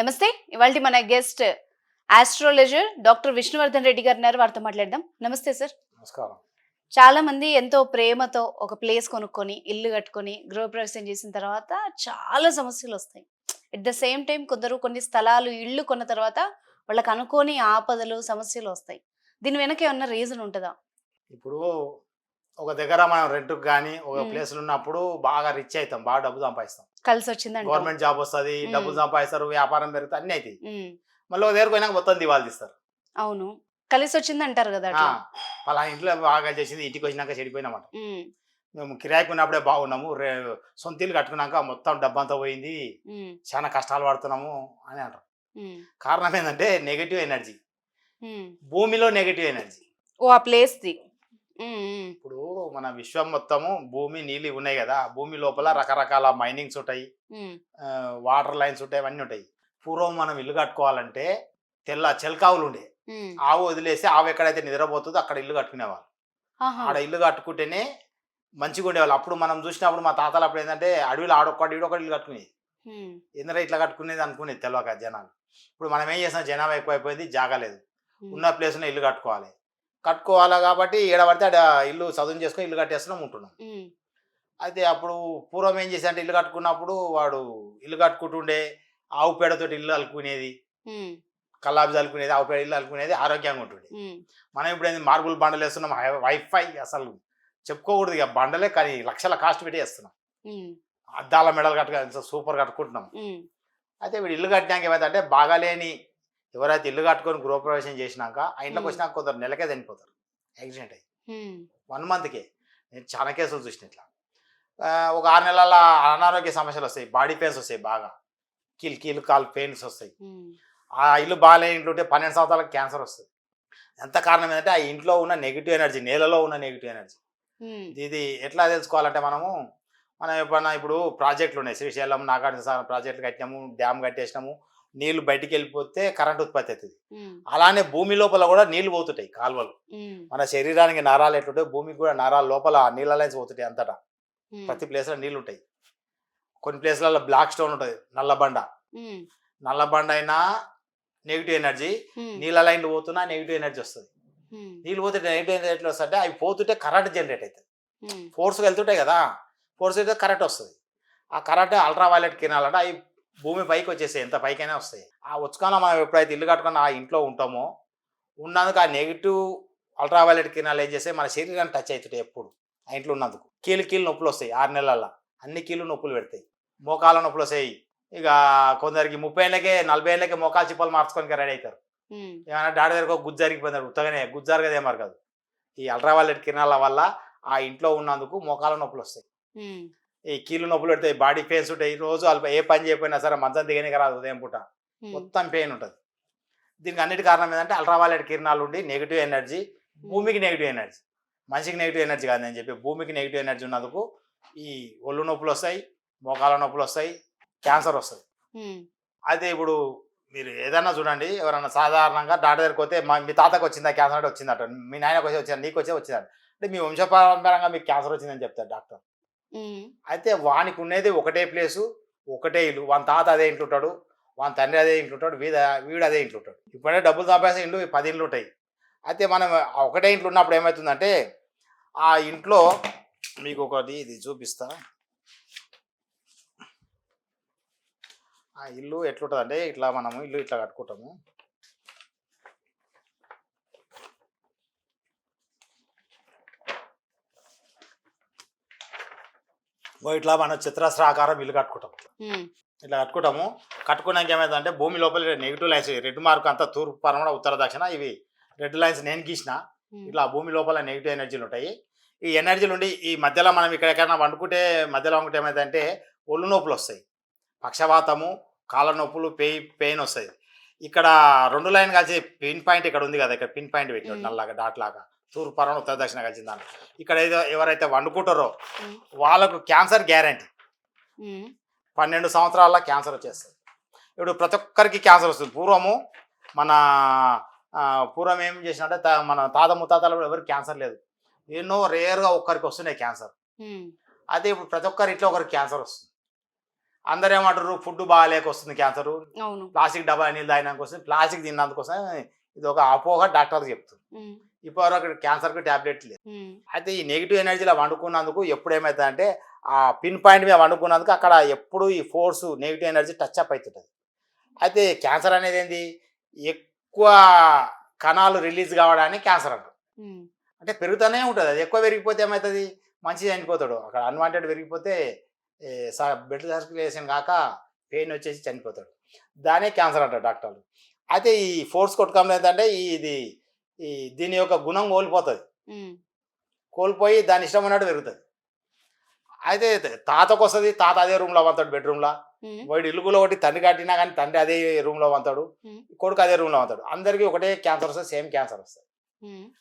నమస్తే ఇవాళ మన guest astrologer doctor Vishnuvardhan Reddy garu ఉన్నారు. వారితో మాట్లాడదాం. నమస్తే సార్. నమస్కారం. చాలా మంది ఎంతో ప్రేమతో ఒక ప్లేస్ కొనుక్కొని ఇల్లు కట్టుకొని గృహప్రవేశం చేసిన తర్వాత చాలా సమస్యలు వస్తాయి. ఎట్ ద సేమ్ టైం కొందరు కొన్ని స్థలాలు ఇల్లు కొన్న తర్వాత వాళ్ళకి అనుకోని ఆపదలు సమస్యలు వస్తాయి. దీని వెనక ఏమన్నా రీజన్ ఉంటుందా? ఇప్పుడు ఒక దగ్గర మనం రెంట్కి కానీ ఒక. ప్లేస్లో ఉన్నప్పుడు బాగా రిచ్ అవుతాం బాగా డబ్బు సంపాదిస్తాం. కలిసి వచ్చిందంట గవర్నమెంట్ జాబ్ వస్తుంది. డబ్బులు సంపాదిస్తారు వ్యాపారం పెరుగుతుంది అన్ని అవుతాయి మళ్ళీ ఒక దగ్గరకు పోయినాక మొత్తం దివాళి తీస్తారు. అవును. కలిసి వచ్చింది అంటారు కదా పలానా ఇంట్లో బాగా చేసింది ఇంటికి వచ్చినాక చెడిపోయినామాట. మేము. కిరాయికి ఉన్నప్పుడే బాగున్నాము రే సొంత ఇల్లు కట్టుకున్నాక మొత్తం డబ్బంతా పోయింది. చాలా కష్టాలు పడుతున్నాము అని అంటారు. కారణం ఏంటంటే నెగిటివ్ ఎనర్జీ. భూమిలో నెగిటివ్ ఎనర్జీ ఓ ఆ ప్లేస్ ది. ఇప్పుడు మన విశ్వం మొత్తము భూమి నీళ్ళు ఉన్నాయి కదా. భూమి లోపల రకరకాల మైనింగ్స్ ఉంటాయి. వాటర్ లైన్స్ ఉంటాయి అవన్నీ ఉంటాయి. పూర్వం మనం ఇల్లు కట్టుకోవాలంటే తెల్ల చెలకావులు ఉండే. ఆవు వదిలేసి ఆవు ఎక్కడైతే నిద్రపోతుందో అక్కడ ఇల్లు కట్టుకునేవాళ్ళు. ఆడ ఇల్లు కట్టుకుంటేనే మంచిగా ఉండేవాళ్ళు. అప్పుడు మనం చూసినప్పుడు మా తాతలు అప్పుడు ఏంటంటే అడవిలో ఆడొక్కటి ఈడొకటి ఇల్లు కట్టుకునేది. ఎందుకంటే ఇట్లా కట్టుకునేది అనుకునేది తెలియక జనాలు. ఇప్పుడు మనం ఏం చేస్తాం జనాభా ఎక్కువైపోయింది జాగా లేదు. ఉమ్. ఉన్న ప్లేస్లో ఇల్లు కట్టుకోవాలి. కట్టుకోవాలి కాబట్టి ఏడ పడితే ఆడ ఇల్లు చదువు చేసుకొని ఇల్లు కట్టేస్తున్నాం ఉంటున్నాం. అయితే అప్పుడు పూర్వం ఏం చేసి అంటే ఇల్లు కట్టుకున్నప్పుడు వాడు ఇల్లు కట్టుకుంటుండే ఆవు పేడతోటి ఇల్లు అలుకునేది కల్లాబి చల్లుకునేది ఆవు పేడ ఇల్లు అలుకునేది ఆరోగ్యంగా ఉంటుండే. మనం ఇప్పుడు ఏంది మార్బుల్ బండలు వేస్తున్నాం వైఫై అసలు చెప్పుకోకూడదు ఇక బండలే కానీ లక్షల కాస్ట్ పెట్టి వేస్తున్నాం. అద్దాల మెడలు కట్టుకు సూపర్ కట్టుకుంటున్నాం. అయితే వీడు ఇల్లు కట్టినాక ఏమైందంటే బాగాలేని ఎవరైతే ఇల్లు కట్టుకొని గృహప్రవేశం చేసినాక ఆ ఇంట్లోకి. వచ్చినాక కొందరు నెలకే చనిపోతారు. యాక్సిడెంట్ అయ్యి. వన్ మంత్కే. నేను చాలా కేసులు చూసిన ఇట్లా. ఒక ఆరు నెలల అనారోగ్య సమస్యలు వస్తాయి. బాడీ పెయిన్స్ వస్తాయి బాగా. కీలు కీలు కాలు పెయిన్స్ వస్తాయి. ఆ ఇల్లు బాగాలేని ఇంట్లో ఉంటే పన్నెండు సంవత్సరాలకు క్యాన్సర్ వస్తుంది. ఎంత కారణం ఏంటంటే ఆ ఇంట్లో ఉన్న నెగిటివ్ ఎనర్జీ నేలలో ఉన్న నెగిటివ్ ఎనర్జీ. ఇది ఎట్లా తెలుసుకోవాలంటే మనము మనం ఎప్పుడన్నా ఇప్పుడు ప్రాజెక్టులు ఉన్నాయి. శ్రీశైలం నాగార్జున సాగర్ ప్రాజెక్టులు కట్టినాము డ్యామ్ కట్టేసినాము. నీళ్ళు బయటికి వెళ్ళిపోతే కరెంట్ ఉత్పత్తి అవుతుంది. అలానే భూమి లోపల కూడా నీళ్ళు పోతుంటాయి కాలువలు. మన శరీరానికి నరాలు ఎట్లుంటాయి భూమికి కూడా నరాల లోపల నీళ్ళ లైన్స్ పోతుంటాయి అంతటా. ప్రతి ప్లేస్లో నీళ్ళు ఉంటాయి కొన్ని ప్లేస్లలో బ్లాక్ స్టోన్ ఉంటుంది నల్లబండ నల్లబండ అయినా నెగిటివ్ ఎనర్జీ నీళ్ళ లైన్లు పోతున్నా నెగిటివ్ ఎనర్జీ వస్తుంది. నీళ్ళు పోతే నెగిటివ్ ఎనర్జీ వస్తుంటే అవి పోతుంటే కరెంట్ జనరేట్ అవుతుంది ఫోర్స్ వెళ్తుంటాయి కదా ఫోర్స్ అయితే కరెంట్ వస్తుంది. ఆ కరెంట్ అల్ట్రా వైలెట్ కిరణాలంటే అవి భూమి పైకి వచ్చేస్తాయి ఎంత పైకైనా వస్తాయి. ఆ వచ్చుకాన మనం ఎప్పుడైతే ఇల్లు కట్టుకుని ఆ ఇంట్లో ఉంటామో ఉన్నందుకు ఆ నెగిటివ్ అల్ట్రా వైలెట్ కిరణాలు ఏం చేస్తే మన శరీరాన్ని టచ్ అవుతుంటాయి ఎప్పుడు. ఆ ఇంట్లో ఉన్నందుకు. కీలు కీలు నొప్పులు వస్తాయి ఆరు నెలల అన్ని కీలు నొప్పులు పెడతాయి. మోకాల నొప్పులు వస్తాయి. ఇక కొందరికి ముప్పై ఏళ్ళకే నలభై ఏళ్ళకే మోకాలు చిప్పలు మార్చుకొని రెడీ అవుతారు. ఏమైనా డాడీ దగ్గర గుజ్జు జరిగిపోయినాడు ఉత్తగానే గుజ్జు జరగదేమారు కాదు ఈ అల్ట్రా వైలెట్ కిరణాల వల్ల ఆ ఇంట్లో ఉన్నందుకు మోకాల నొప్పులు వస్తాయి. ఈ కీళ్ళు నొప్పులు పెడతాయి బాడీ పెయిన్స్ ఉంటాయి. రోజు వాళ్ళు ఏ పని చేయకపోయినా సరే మంచం దిగనే రాదు ఉదయం పూట. మొత్తం పెయిన్ ఉంటుంది. దీనికి అన్నిటి కారణం ఏంటంటే అల్ట్రావైలెట్ కిరణాలు ఉండి నెగిటివ్ ఎనర్జీ భూమికి నెగిటివ్ ఎనర్జీ. మనిషికి నెగిటివ్ ఎనర్జీ కాదు నేను చెప్పి భూమికి నెగిటివ్ ఎనర్జీ ఉన్నందుకు ఈ ఒళ్ళు నొప్పులు వస్తాయి మోకాల నొప్పులు వస్తాయి క్యాన్సర్ వస్తుంది. అయితే ఇప్పుడు మీరు ఏదైనా చూడండి ఎవరైనా సాధారణంగా డాక్టర్ దగ్గరికి పోతే మా మీ తాతకు వచ్చిందా క్యాన్సర్ అంటే వచ్చిందట. మీ నాయనకు వచ్చి వచ్చిందా? నీకు వచ్చే వచ్చిందట. అంటే మీ వంశపారంపరంగా మీకు క్యాన్సర్ వచ్చిందని చెప్తారు డాక్టర్. అయితే వానికి ఉండేది ఒకటే ప్లేసు ఒకటే ఇల్లు. వాని తాత అదే ఇంట్లో ఉంటాడు వాని తండ్రి అదే ఇంట్లో ఉంటాడు వీద వీడు అదే ఇంట్లో ఉంటాడు ఇప్పుడే డబ్బులు సంపాదించిన ఇల్లు పది ఇండ్లు ఉంటాయి అయితే మనం ఒకటే ఇంట్లో ఉన్నప్పుడు ఏమవుతుందంటే ఆ ఇంట్లో మీకు ఒకటి ఇది చూపిస్తా. ఆ ఇల్లు ఎట్లుంటుందంటే ఇట్లా మనము ఇల్లు ఇట్లా కట్టుకుంటాము. ఇట్లా మనం చిత్రస్రాకారం ఇల్లు కట్టుకుంటాం. ఇట్లా కట్టుకుంటాము. కట్టుకున్నాక ఏమైందంటే భూమి లోపల నెగిటివ్ లైన్స్ రెడ్ మార్క్ అంతా తూర్పు పరమణ ఉత్తర దక్షిణ ఇవి రెడ్ లైన్స్ నేను గీసిన. ఇట్లా భూమి లోపల నెగిటివ్ ఎనర్జీలు ఉంటాయి. ఈ ఎనర్జీలు ఉండి ఈ మధ్యలో మనం ఇక్కడ ఎక్కడైనా వండుకుంటే మధ్యలో వండుకుంటే ఏమైందంటే ఒళ్ళు నొప్పులు వస్తాయి. పక్షవాతము కాళ్ళ నొప్పులు పెయి పెయిన్ వస్తాయి. ఇక్కడ రెండు లైన్ కలిసి పిన్ పాయింట్ ఇక్కడ ఉంది కదా ఇక్కడ పిన్ పాయింట్ పెట్టినాడు మ్మ్. నల్లగా డాట్ లాగా. తూర్పు పరమణ ఉత్తర దక్షిణ కలిసింది దాన్ని. ఇక్కడ ఏదో ఎవరైతే వండుకుంటారో వాళ్ళకు క్యాన్సర్ గ్యారంటీ. పన్నెండు సంవత్సరాల క్యాన్సర్ వచ్చేస్తుంది. ఇప్పుడు ప్రతి ఒక్కరికి క్యాన్సర్ వస్తుంది. పూర్వము మన పూర్వం ఏం చేసినట్టే తా- మన తాత ముత్తాతలు కూడా ఎవరికి క్యాన్సర్ లేదు. ఎన్నో రేర్గా ఒక్కరికి వస్తున్నాయి క్యాన్సర్. అదే ఇప్పుడు ప్రతి ఒక్కరి ఇంట్లో ఒకరికి క్యాన్సర్ వస్తుంది. అందరు ఏమంటారు ఫుడ్ బాగాలేక వస్తుంది క్యాన్సర్. ప్లాస్టిక్ డబ్బా నీళ్ళు తాగినాక వస్తుంది. ప్లాస్టిక్ తిన్నందుకోసం ఇది ఒక అపోహ డాక్టర్ చెప్తుంది. ఇప్పుడు అక్కడ క్యాన్సర్కి ట్యాబ్లెట్ లేదు అయితే ఈ నెగిటివ్ ఎనర్జీలో వండుకున్నందుకు ఎప్పుడు ఏమవుతుందంటే ఆ పిన్ పాయింట్ మీద వండుకున్నందుకు అక్కడ ఎప్పుడు ఈ force negative energy touch up అవుతుంటుంది అయితే క్యాన్సర్ అనేది ఏంది? ఎక్కువ కణాలు రిలీజ్ కావడానికి క్యాన్సర్ అంటారు. అంటే పెరుగుతూనే ఉంటుంది. అది ఎక్కువ పెరిగిపోతే ఏమవుతుంది మంచి చనిపోతాడు. అక్కడ అన్వాంటెడ్ పెరిగిపోతే బ్లడ్ సర్క్యులేషన్ కాక పెయిన్ వచ్చేసి చనిపోతాడు. దానే క్యాన్సర్ అంటారు డాక్టర్లు. అయితే ఈ ఫోర్స్ కొట్టుకోవడం ఏంటంటే ఈ ఇది ఈ దీని యొక్క గుణం కోల్పోతుంది. కోల్పోయి దాని ఇష్టం ఉన్నట్టు పెరుగుతుంది అయితే తాతకు వస్తుంది తాత అదే రూమ్లో వంతాడు బెడ్రూమ్లో వాడు ఇల్లుగులో ఒకటి తండ్రి కట్టినా కానీ తండ్రి అదే రూమ్లో వంతాడు ఉమ్. కొడుకు అదే రూమ్లో వంతాడు అందరికీ ఒకటే క్యాన్సర్ వస్తుంది సేమ్ క్యాన్సర్ వస్తుంది.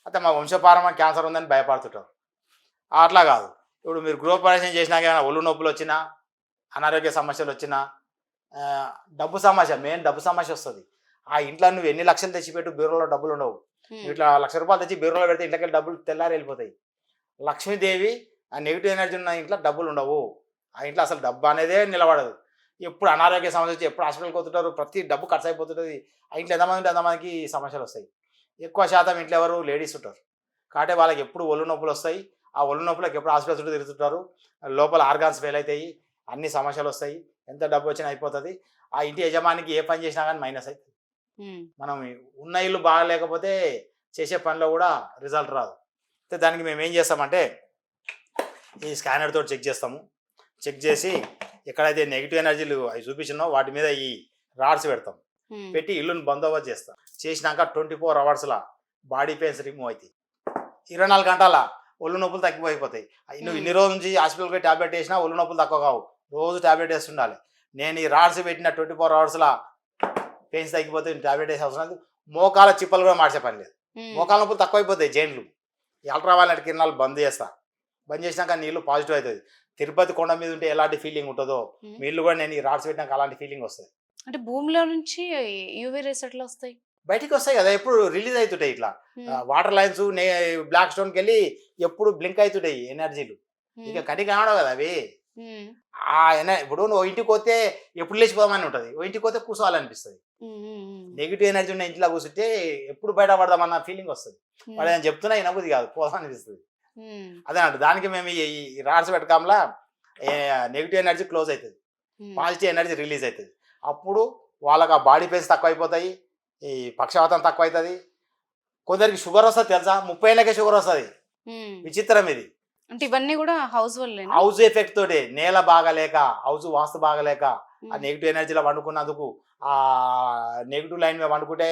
అయితే మా వంశపారమ క్యాన్సర్ ఉందని భయపడుతుంటారు అట్లా కాదు. ఇప్పుడు మీరు గృహప్రవేశం చేసినాక ఏమైనా ఒళ్ళు నొప్పులు వచ్చినా అనారోగ్య సమస్యలు వచ్చినా డబ్బు సమస్య మెయిన్ డబ్బు సమస్య వస్తుంది. ఆ ఇంట్లో నువ్వు ఎన్ని లక్షలు తెచ్చిపెట్టు బీరోలో డబ్బులు ఉండవు. ఇట్లా లక్ష రూపాయలు తెచ్చి బీరోలో పెడితే ఇంట్లోకి డబ్బులు తెల్లారి వెళ్ళిపోతాయి. లక్ష్మీదేవి ఆ నెగిటివ్ ఎనర్జీ ఉన్న ఇంట్లో డబ్బులు ఉండవు. ఆ ఇంట్లో అసలు డబ్బు అనేదే నిలబడదు. ఎప్పుడు అనారోగ్య సమస్య వచ్చి ఎప్పుడు హాస్పిటల్కి పోతుంటారు ప్రతి డబ్బు ఖర్చు అయిపోతుంటుంది. ఆ ఇంట్లో ఎంతమంది ఉంటే ఎంతమందికి సమస్యలు వస్తాయి. ఎక్కువ శాతం ఇంట్లో ఎవరు లేడీస్ ఉంటారు. కాబట్టి వాళ్ళకి ఎప్పుడు ఒళ్ళు నొప్పులు వస్తాయి. ఆ ఒళ్ళు నొప్పులకు ఎప్పుడు హాస్పిటల్ చుట్టూ తిరుగుతుంటారు. లోపల ఆర్గాన్స్ ఫెయిల్ అవుతాయి. అన్ని సమస్యలు వస్తాయి. ఎంత డబ్బు వచ్చినా అయిపోతుంది. ఆ ఇంటి యజమానికి ఏ పని చేసినా కానీ మైనస్ అవుతుంది. మనం ఉన్న ఇల్లు బాగాలేకపోతే చేసే పనిలో కూడా రిజల్ట్ రాదు. అయితే దానికి మేము ఏం చేస్తామంటే ఈ స్కానర్ తోటి చెక్ చేస్తాము. చెక్ చేసి ఎక్కడైతే నెగిటివ్ ఎనర్జీలు అవి చూపించినో వాటి మీద ఈ రాడ్స్ పెడతాం. పెట్టి ఇల్లుని బందోబస్తు చేస్తాం. చేసినాక ట్వంటీ ఫోర్ అవర్స్లా బాడీ పెయిన్స్ రిమూవ్ అవుతాయి. ఇరవై నాలుగు గంటల ఒళ్ళు నొప్పులు తగ్గిపోయిపోతాయి. నువ్వు ఇన్ని రోజుల నుంచి హాస్పిటల్కి టాబ్లెట్ వేసినా ఒళ్ళు నొప్పులు తక్కువ కావు రోజు టాబ్లెట్ వేస్తుండాలి. నేను ఈ రాడ్స్ పెట్టిన ట్వంటీ ఫోర్ అవర్స్లా పెయిన్స్ తగ్గిపోతే టాబ్లెట్ వేసే అవసరం లేదు. మోకాల చిప్పలు కూడా మార్చే పని లేదు. మోకాల నొప్పులు తక్కువైపోతాయి జైన్లు. అల్ట్రావైలెట్ కిరణాలు బంద్ చేస్తా. బంద్ చేసినాక నీళ్ళు పాజిటివ్ అవుతుంది తిరుపతి కొండ మీద ఉంటే ఎలాంటి ఫీలింగ్ ఉంటుందో ఇల్లు కూడా నేను ఈ రాడ్స్ పెట్టినాక అలాంటి ఫీలింగ్ వస్తుంది. అంటే భూమిలో నుంచి యూవీ రేస్ ఎట్లా వస్తాయి? బయటికి వస్తాయి కదా ఎప్పుడు రిలీజ్ అవుతుంటాయి ఇట్లా. వాటర్ లైన్స్ బ్లాక్ స్టోన్కి వెళ్ళి ఎప్పుడు బ్లింక్ అవుతుంటాయి ఎనర్జీలు. ఇక కటికి కావడం కదా అవి. ఉమ్, ఆ ఎన ఇప్పుడు నువ్వు ఇంటికి పోతే ఎప్పుడు లేచిపోదామని ఉంటుంది. ఓ ఇంటికి పోతే కూర్చోవాలనిపిస్తుంది నెగిటివ్ ఎనర్జీ ఉన్న ఇంట్లో కూర్చుంటే ఎప్పుడు బయట పడదామన్న ఫీలింగ్ వస్తుంది. వాడు నేను చెప్తున్నా వినబుద్ధి కాదు పోదామనిపిస్తుంది అదే అంట దానికి మేము ఈ రాడ్స్ పెట్టకంలా నెగిటివ్ ఎనర్జీ క్లోజ్ అవుతుంది పాజిటివ్ ఎనర్జీ రిలీజ్ అవుతుంది అప్పుడు వాళ్ళకి ఆ బాడీ పెయిన్స్ తక్కువ అయిపోతాయి ఈ పక్షవాతం తక్కువ అవుతుంది కొందరికి షుగర్ వస్తుంది తెలుసా? ముప్పై ఏళ్ళకే షుగర్ వస్తుంది. విచిత్రం ఇది. అంటే ఇవన్నీ కూడా హౌస్ వల్లే హౌస్ ఎఫెక్ట్ తోటి. నేల బాగలేక హౌస్ వాస్తు బాగలేక ఆ నెగిటివ్ ఎనర్జీలో వండుకున్నందుకు ఆ నెగిటివ్ లైన్ మీద వండుకుంటే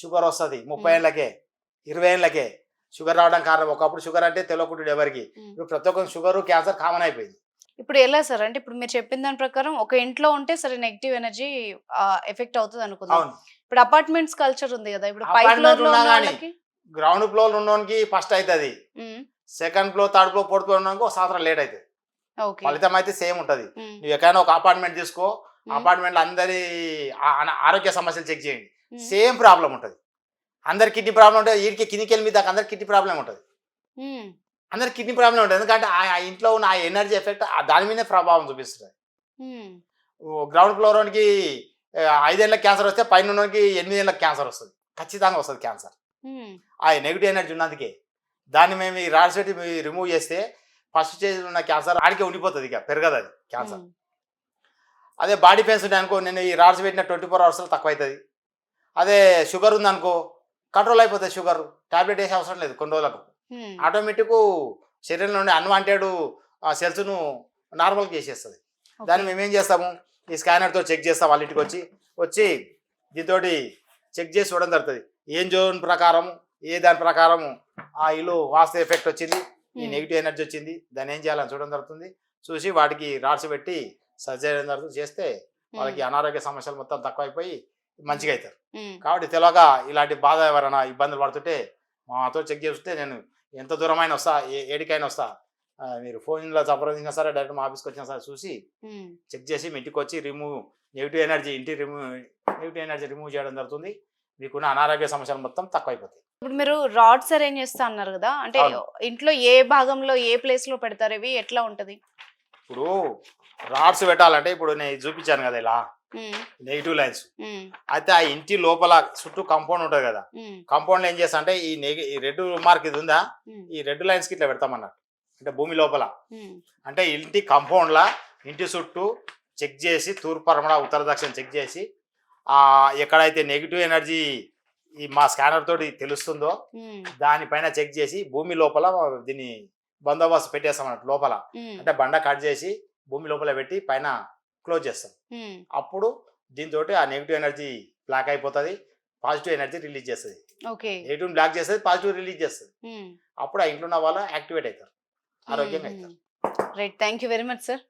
షుగర్ వస్తుంది ముప్పై. ఏళ్ళకే ఇరవై ఏళ్ళకే. షుగర్ రావడం కారణం ఒకప్పుడు షుగర్ అంటే తెలియకుండా ఎవరికి. ఇప్పుడు ప్రతి ఒక్కరికి షుగర్ క్యాన్సర్ కామన్ అయిపోయింది. ఇప్పుడు ఎలా సార్? అంటే ఇప్పుడు మీరు చెప్పిన దాని ప్రకారం ఒక ఇంట్లో ఉంటే సరే నెగిటివ్ ఎనర్జీ ఎఫెక్ట్ అవుతుంది అనుకుందాం. ఇప్పుడు అపార్ట్మెంట్స్ కల్చర్ ఉంది కదా ఇప్పుడు గ్రౌండ్ ఫ్లోర్ ఉన్నోనికి ఫస్ట్ అవుతుంది second floor third floor fourth floor ఉన్నోనికి ఒక సంవత్సరం లేట్ అవుతుంది ఫలితం అయితే సేమ్ ఉంటుంది. నువ్వు ఎక్కడైనా ఒక అపార్ట్మెంట్ తీసుకో అపార్ట్మెంట్లో అందరి ఆరోగ్య సమస్యలు చెక్ చేయండి. సేమ్ ప్రాబ్లం ఉంటుంది. అందరి కిడ్నీ ప్రాబ్లం ఉంటుంది వీడికి కిందికి వెళ్ళి మీద అందరికి కిడ్నీ ప్రాబ్లం ఉంటుంది. ఉమ్, అందరికి కిడ్నీ ప్రాబ్లం ఉంటుంది. ఎందుకంటే ఆ ఇంట్లో ఉన్న ఆ ఎనర్జీ ఎఫెక్ట్ దాని మీదే ప్రభావం చూపిస్తుంది. గ్రౌండ్ ఫ్లోర్ వానికి ఐదేళ్ళకి క్యాన్సర్ వస్తే పైన ఉన్నోనికి ఎనిమిదేళ్ళకి క్యాన్సర్ వస్తుంది. ఖచ్చితంగా వస్తుంది క్యాన్సర్. ఆ నెగిటివ్ ఎనర్జీ ఉన్నందుకే. దాన్ని మేము ఈ రాడ్స్ పెట్టి రిమూవ్ చేస్తే ఫస్ట్ స్టేజ్ ఉన్న క్యాన్సర్ ఆడికే ఉండిపోతుంది ఇక పెరగదు అది క్యాన్సర్ ఉమ్, అదే బాడీ పెయిన్స్ ఉన్నాయి అనుకో నేను ఈ రాడ్స్ పెట్టిన ట్వంటీ ఫోర్ అవర్స్లో తక్కువ అవుతుంది అదే షుగర్ ఉందనుకో కంట్రోల్ అయిపోతుంది షుగర్ టాబ్లెట్ వేసే అవసరం లేదు కొన్ని రోజులకు. ఆటోమేటిక్ శరీరంలో ఉండే అన్వాంటెడ్ ఆ సెల్స్ను నార్మల్గా చేసేస్తుంది. దాన్ని మేము ఏం చేస్తాము ఈ స్కానర్తో చెక్ చేస్తాం వాళ్ళ ఇంటికి వచ్చి వచ్చి దీంతో చెక్ చేసి చూడడం జరుగుతుంది. ఏం జోన్ ప్రకారం ఏ దాని ప్రకారం ఆ ఇల్లు వాస్తు ఎఫెక్ట్ వచ్చింది ఈ నెగిటివ్ ఎనర్జీ వచ్చింది దాన్ని ఏం చేయాలని చూడడం జరుగుతుంది. చూసి వాటికి రాడ్స్ పెట్టి సర్జరీ జరుగుతుంది. చేస్తే వాళ్ళకి అనారోగ్య సమస్యలు మొత్తం తక్కువ అయిపోయి మంచిగా అవుతారు. కాబట్టి తెలియక ఇలాంటి బాధ ఎవరైనా ఇబ్బందులు పడుతుంటే మాతో చెక్ చేస్తే నేను ఎంత దూరమైనా వస్తా ఏడికైనా వస్తా మీరు ఫోన్లో సంప్రదించినా సరే డైరెక్ట్ మా ఆఫీస్కి వచ్చినా సరే చూసి చెక్ చేసి మీ ఇంటికి వచ్చి రిమూవ్ నెగిటివ్ ఎనర్జీ ఇంటి రిమూవ్ నెగిటివ్ ఎనర్జీ రిమూవ్ చేయడం జరుగుతుంది. మీకున్న అనారోగ్య సమస్యలు మొత్తం తక్కువ అయిపోతాయి ఇప్పుడు మీరు రాడ్స్ అరేంజ్ చేస్తా అన్నారు కదా అంటే. ఇంట్లో ఏ భాగంలో ఏ ప్లేస్లో పెడతారు ఇవి? ఎట్లా ఉంటది? ఇప్పుడు రాడ్స్ పెట్టాలంటే ఇప్పుడు నేను చూపించాను కదా ఇలా నెగిటివ్ లైన్స్. అయితే ఆ ఇంటి లోపల చుట్టూ కాంపౌండ్ ఉంటుంది కదా కాంపౌండ్ ఏం చేస్తా అంటే ఈ నెగి ఈ రెడ్ మార్క్ ఇది ఉందా? ఈ రెడ్ లైన్స్కి ఇట్లా పెడతామన్నట్టు అంటే భూమి లోపల. అంటే ఇంటి కాంపౌండ్లా ఇంటి చుట్టూ చెక్ చేసి తూర్పు పరమడ ఉత్తర దక్షిణ చెక్ చేసి ఎక్కడైతే నెగిటివ్ ఎనర్జీ ఈ మా స్కానర్ తోటి తెలుస్తుందో దానిపైన చెక్ చేసి భూమి లోపల దీన్ని బందోబస్తు పెట్టేస్తాం అన్నట్టు లోపల. అంటే బండ కట్ చేసి భూమి లోపల పెట్టి పైన క్లోజ్ చేస్తాం. అప్పుడు దీంతో ఆ నెగిటివ్ ఎనర్జీ బ్లాక్ అయిపోతుంది పాజిటివ్ ఎనర్జీ రిలీజ్ చేస్తుంది. నెగిటివ్ బ్లాక్ చేస్తుంది పాజిటివ్ రిలీజ్ చేస్తుంది. అప్పుడు ఆ ఇంట్లో ఉన్న వాళ్ళు యాక్టివేట్ అవుతారు ఆరోగ్యంగా అవుతారు. Right thank you very much sir